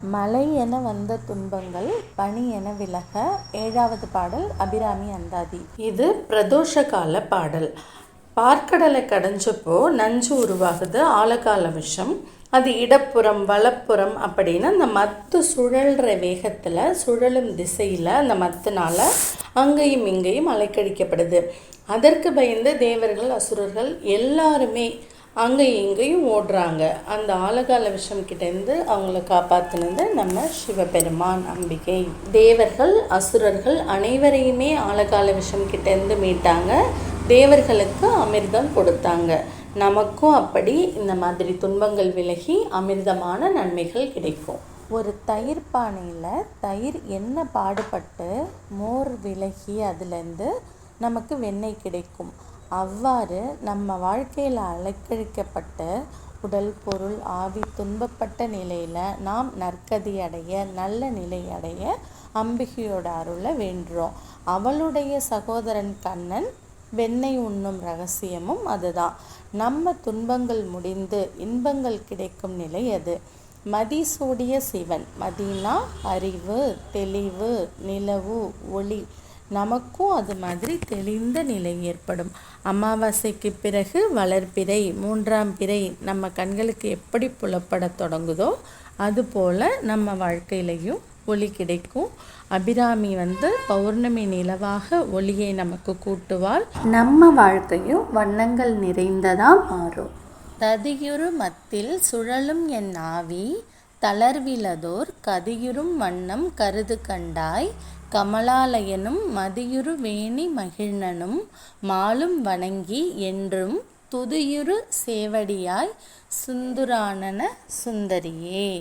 மலை என வந்த துன்பங்கள் பனி என விலக ஏழாவது பாடல் அபிராமி அந்தாதி. இது பிரதோஷ கால பாடல். பார்க்கடலை கடைஞ்சப்போ நஞ்சு உருவாகுது ஆழகால விஷம். அது இடப்புறம் வலப்புறம் அப்படின்னு அந்த மத்து சுழல்ற வேகத்தில் சுழலும் திசையில் அந்த மத்துனால அங்கேயும் இங்கேயும் அலைக்கழிக்கப்படுது அதற்கு பயந்து தேவர்கள் அசுரர்கள் எல்லாருமே அங்கேயும் இங்கேயும் ஓடுறாங்க. அந்த ஆழகால விஷம் கிட்டேருந்து அவங்கள காப்பாற்றினது நம்ம சிவபெருமான் நம்பிக்கை தேவர்கள் அசுரர்கள் அனைவரையுமே ஆழகால விஷம் கிட்டேருந்து மீட்டாங்க. தேவர்களுக்கு அமிர்தம் கொடுத்தாங்க. நமக்கும் அப்படி இந்த மாதிரி துன்பங்கள் விலகி அமிர்தமான நன்மைகள் கிடைக்கும். ஒரு தயிர் பானையில் தயிர் என்ன பாடுபட்டு மோர் விலகி அதுலேருந்து நமக்கு வெண்ணெய் கிடைக்கும். அவ்வாறு நம்ம வாழ்க்கையில் அலைக்கழிக்கப்பட்ட உடல் பொருள் ஆவி துன்பப்பட்ட நிலையில் நாம் நற்கதி அடைய நல்ல நிலை அடைய அம்பிகையோட அருளை வேண்டுறோம். அவளுடைய சகோதரன் கண்ணன் வெண்ணெய் உண்ணும் ரகசியமும் அதுதான். நம்ம துன்பங்கள் முடிந்து இன்பங்கள் கிடைக்கும் நிலை அது. மதி சூடிய சிவன் மதினா அறிவு தெளிவு நிலவு ஒளி நமக்கும் அது மாதிரி தெளிந்த நிலை ஏற்படும். அமாவாசைக்கு பிறகு வளர்பிறை மூன்றாம் பிறை நம்ம கண்களுக்கு எப்படி புலப்படத் தொடங்குதோ அதுபோல் நம்ம வாழ்க்கையிலையும் ஒளி கிடைக்கும். அபிராமி வந்து பௌர்ணமி நிலவாக ஒளியை நமக்கு கூட்டுவாள். நம்ம வாழ்க்கையும் வண்ணங்கள் நிறைந்ததா மாறும். ததியுறு மத்தில் சுழலும் என் ஆவி தளர்விலதோர் கதியுறும் வண்ணம் கருது கண்டாய் கமலாலயனும் மதியுறு வேணி மகிழ்னனும் மாலும் வணங்கி என்றும் துதியுறு சேவடியாய் சுந்துரானன சுந்தரியே.